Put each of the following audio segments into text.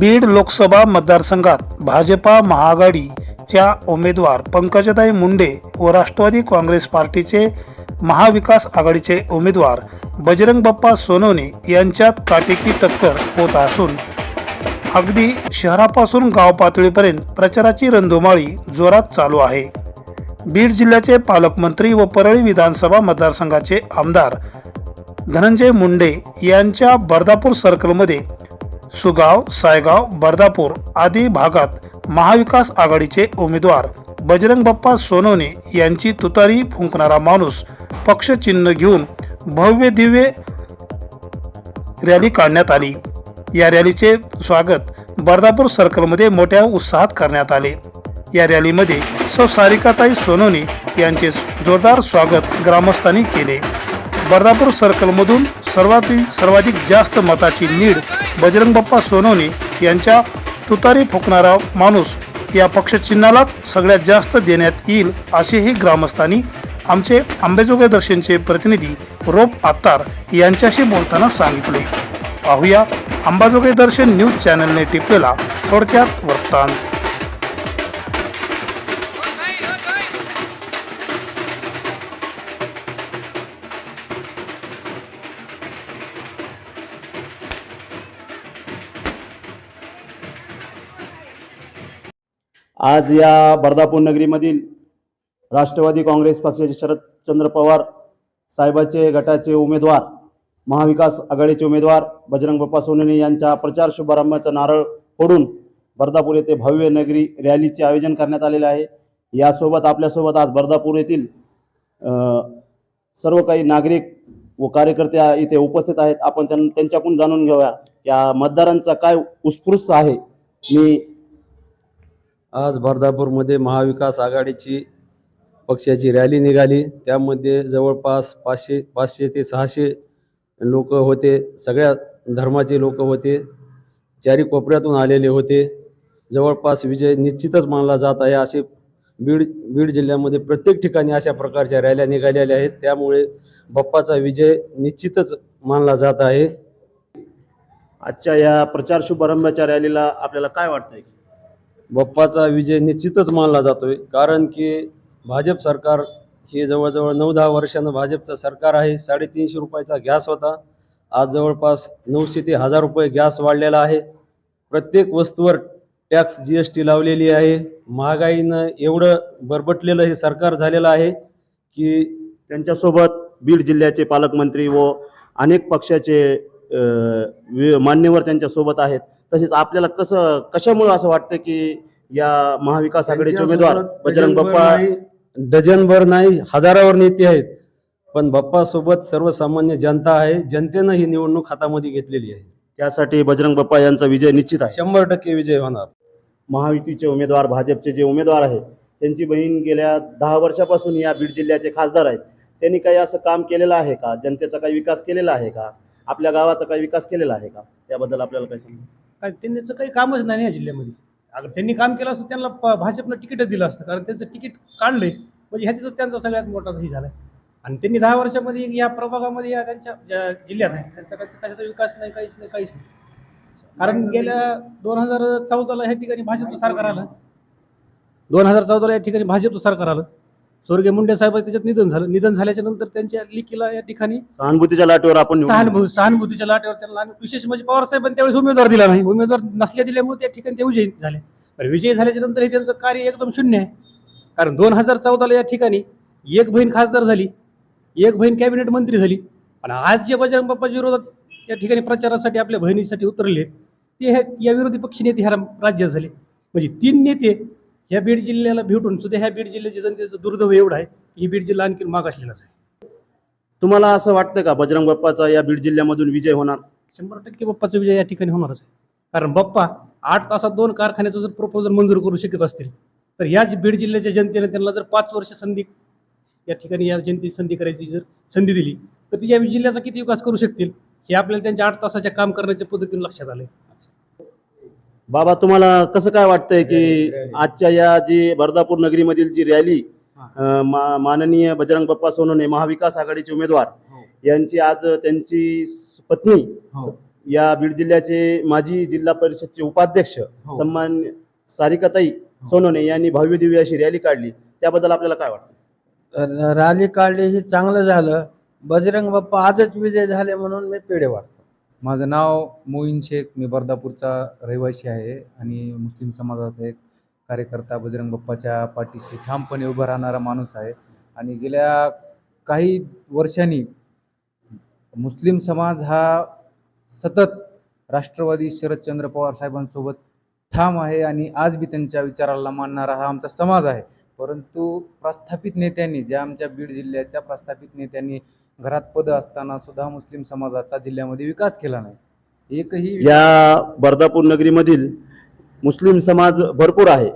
बीड लोकसभा मतदारसंघात भाजपा महाआघाडीच्या उमेदवार पंकजताई मुंडे व राष्ट्रवादी काँग्रेस पार्टीचे महाविकास आघाडीचे उमेदवार बजरंग बाप्पा सोनवणे यांच्यात काटेकी टक्कर होत असून अगदी शहरापासून गाव पातळीपर्यंत प्रचाराची रणधुमाळी जोरात चालू आहे. बीड जिल्ह्याचे पालकमंत्री व परळी विधानसभा मतदारसंघाचे आमदार धनंजय मुंडे यांच्या बर्दापूर सर्कलमध्ये सुगाव सायगाव बर्दापूर आदी भागात महाविकास आघाडीचे उमेदवार. बजरंग बाप्पा सोनवणे यांची तुतारी फुंकणारा माणूस. पक्षचिन्ह घेऊन भव्य दिव्य रॅली काढण्यात आली. या रॅलीचे स्वागत बर्दापूर सर्कलमध्ये मोठ्या उत्साहात करण्यात आले. या रॅलीमध्ये सौ सारिकाताई सोनवणे यांचे जोरदार स्वागत ग्रामस्थांनी केले. बर्दापूर सर्कलमधून सर्वाधिक सर्वाधिक जास्त मताची लीड बजरंग बाप्पा सोनवणे यांच्या तुतारी फुकणारा माणूस या पक्षचिन्हालाच सगळ्यात जास्त देण्यात येईल असेही ग्रामस्थांनी आमचे आंबेजोगाई दर्शनचे प्रतिनिधी रोप आत्तार यांच्याशी बोलताना सांगितले. पाहूया अंबाजोगाई दर्शन न्यूज चॅनलने टिपलेला थोडक्यात वृत्तांत. आज या बर्दापूर नगरीमधील राष्ट्रवादी काँग्रेस पक्षाचे शरदचंद्र पवार साहेबाचे गटाचे उमेदवार महाविकास आघाडीचे उमेदवार बजरंग बाप्पा सोनवणे यांच्या प्रचार शुभारंभाचा नारळ फोडून बर्दापूर येथे भव्य नगरी रॅलीचे आयोजन करण्यात आलेले आहे. यासोबत आपल्यासोबत आज बर्दापूर येथील सर्व काही नागरिक व कार्यकर्ते इथे उपस्थित आहेत. आपण त्यां त्यांच्याकडून जाणून घेऊया या मतदारांचा काय उत्स्फूर्त आहे? मी आज बर्दापूरमध्ये महाविकास आघाडीची पक्षाची रॅली निघाली. त्यामध्ये जवळपास पाचशे पाचशे ते सहाशे लोक होते. सगळ्या धर्माचे लोक होते. चारी कोपऱ्यातून आलेले होते. जवळपास विजय निश्चितच मानला जात आहे. असे बीड बीड जिल्ह्यामध्ये प्रत्येक ठिकाणी अशा प्रकारच्या रॅल्या निघालेल्या आहेत. त्यामुळे बाप्पाचा विजय निश्चितच मानला जात आहे. आजच्या या प्रचार शुभारंभाच्या रॅलीला आपल्याला काय वाटतंय? बाप्पाचा विजय निश्चितच मानला जातोय. कारण की भाजप सरकार हे जवळजवळ नऊ दहा वर्षानं भाजपचं सरकार आहे. साडेतीनशे रुपयाचा गॅस होता. आज जवळपास नऊशे ते हजार रुपये गॅस वाढलेला आहे. प्रत्येक वस्तूवर टॅक्स जी एस टी लावलेली आहे. महागाईनं एवढं बरबटलेलं हे सरकार झालेलं आहे की त्यांच्यासोबत बीड जिल्ह्याचे पालकमंत्री व अनेक पक्षाचे वि- मान्यवर त्यांच्यासोबत आहेत. तसेच आपल्याला कसं कशामुळे असं वाटतं की या महाविकास आघाडीचे उमेदवार बजरंग बाप्पा डझनभर नाही हजारावर नेते आहेत. पण बाप्पासोबत सर्वसामान्य जनता आहे जनतेनं ही निवडणूक हातामध्ये घेतलेली आहे. त्यासाठी बजरंग बाप्पा यांचा विजय निश्चित आहे. शंभर टक्के विजय होणार. महायुतीचे उमेदवार भाजपचे जे उमेदवार आहेत त्यांची बहीण गेल्या दहा वर्षापासून या बीड जिल्ह्याचे खासदार आहेत. त्यांनी काही असं काम केलेलं आहे का? जनतेचा काही विकास केलेला आहे का? आपल्या गावाचा काही विकास केलेला आहे का? त्याबद्दल आपल्याला काय सांगा? कारण त्यांचं काही कामच नाही या जिल्ह्यामध्ये. अगर त्यांनी काम केलं असतं त्यांना प- भाजपनं तिकीटच दिलं असतं कारण त्यांचं तिकीट काढलंय. म्हणजे ह्याचा त्यांचा सगळ्यात मोठा हे झालाय. आणि त्यांनी दहा वर्षामध्ये या प्रभागामध्ये या त्यांच्या ज्या जिल्ह्यात आहे त्यांचा काही कशाचा विकास नाही काहीच नाही काहीच नाही. कारण गेल्या दोन हजार चौदाला ह्या ठिकाणी भाजपचं सरकार आलं. दोन हजार चौदाला या ठिकाणी भाजपचं सरकार आलं. स्वर्गीय मुंडे साहेब त्याच्यात निधन झालं. निधन झाल्याच्यानंतर त्यांच्या लिखीला या ठिकाणी सहानुभूतीच्या लाटेवर आपण निवडून. सहानुभूती सहानुभूतीच्या लाटेवर त्यांना आणि विशेष म्हणजे पवार साहेबांनी त्यावेळेस उमेदवार दिला नाही. उमेदवार नसल्या दिल्यामुळे त्या ठिकाणी ते विजयी झाले. तर विजयी झाल्याच्यानंतर हे त्यांचं कार्य एकदम शून्य आहे. कारण दोन हजार चौदाला या ठिकाणी एक बहीण खासदार झाली एक बहीण कॅबिनेट मंत्री झाली. आणि आज जे बजरंग बाप्पाच्या विरोधात या ठिकाणी प्रचारासाठी आपल्या बहिणीसाठी उतरले ते या विरोधी पक्ष नेते ह्या राज्यात झाले. म्हणजे तीन नेते ह्या बीड जिल्ह्याला भेटून सुद्धा ह्या बीड जिल्ह्याच्या जनतेचं दुर्दैव एवढं आहे की ही बीड जिल्हा आणखी मागासलेलाच आहे. तुम्हाला असं वाटतं का बजरंग बाप्पाचा या बीड जिल्ह्यामधून विजय होणार? शंभर टक्के बाप्पाचा विजय या ठिकाणी होणारच आहे. कारण बाप्पा आठ तासात दोन कारखान्याचं जर प्रपोजल मंजूर करू शकत असतील तर याच बीड जिल्ह्याच्या जनतेने त्यांना जर पाच वर्ष संधी या ठिकाणी या जनतेची संधी करायची जर संधी दिली तर ती या जिल्ह्याचा किती विकास करू शकतील हे आपल्याला त्यांच्या आठ तासाच्या काम करण्याच्या पद्धतीने लक्षात आलंय. बाबा तुम्हाला कसं काय वाटतंय की आजच्या या जी बर्दापूर नगरीमधील जी रॅली मा- माननीय बजरंग बाप्पा सोनवणे महाविकास आघाडीचे उमेदवार यांची आज त्यांची पत्नी हो. या बीड जिल्ह्याचे माजी जिल्हा परिषदचे उपाध्यक्ष सन्मान सारिकाताई सोनवणे यांनी भव्य दिव्य अशी रॅली काढली. त्याबद्दल आपल्याला काय वाटतं? रॅली काढली ही चांगलं झालं. बजरंग बाप्पा आजच विजय झाले म्हणून मी पेढे वाटतो माझं नाव मोईन शेख मी बर्दापूरचा रहिवासी आहे आणि मुस्लिम समाजाचा एक कार्यकर्ता बजरंग बाप्पाच्या पाठीशी ठामपणे उभा राहणारा माणूस आहे. आणि गेल्या काही वर्षांनी मुस्लिम समाज हा सतत राष्ट्रवादी शरदचंद्र पवार साहेबांसोबत ठाम आहे आणि आज बी त्यांच्या विचाराला मानणारा हा आमचा समाज आहे. परंतु प्रस्थापित नेत्यांनी ज्या आमच्या बीड जिल्ह्याच्या प्रस्थापित नेत्यांनी घरात पद असताना सुद्धा मुस्लिम समाजाचा जिल्ह्यामध्ये विकास केला नाही. एकही या बर्दापूर नगरीमधील मुस्लिम समाज भरपूर आहे.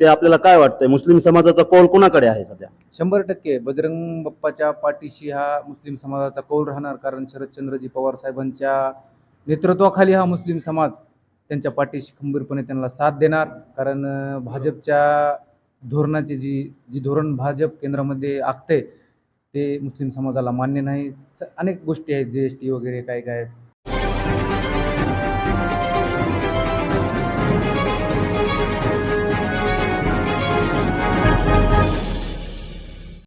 ते आपल्याला काय वाटतंय? मुस्लिम समाजाचा कौल कोणाकडे आहे सध्या? शंभर टक्के. बजरंग बाप्पाच्या पाठीशी हा मुस्लिम समाजाचा कौल राहणार कारण शरदचंद्रजी पवार साहेबांच्या नेतृत्वाखाली हा मुस्लिम समाज त्यांच्या पाठीशी खंबीरपणे त्यांना साथ देणार. कारण भाजपच्या धोरणाची जी जी धोरण भाजप केंद्रामध्ये आखते ते मुस्लिम समाजाला मान्य नाही. अनेक गोष्टी आहेत जी एस टी वगैरे काय काय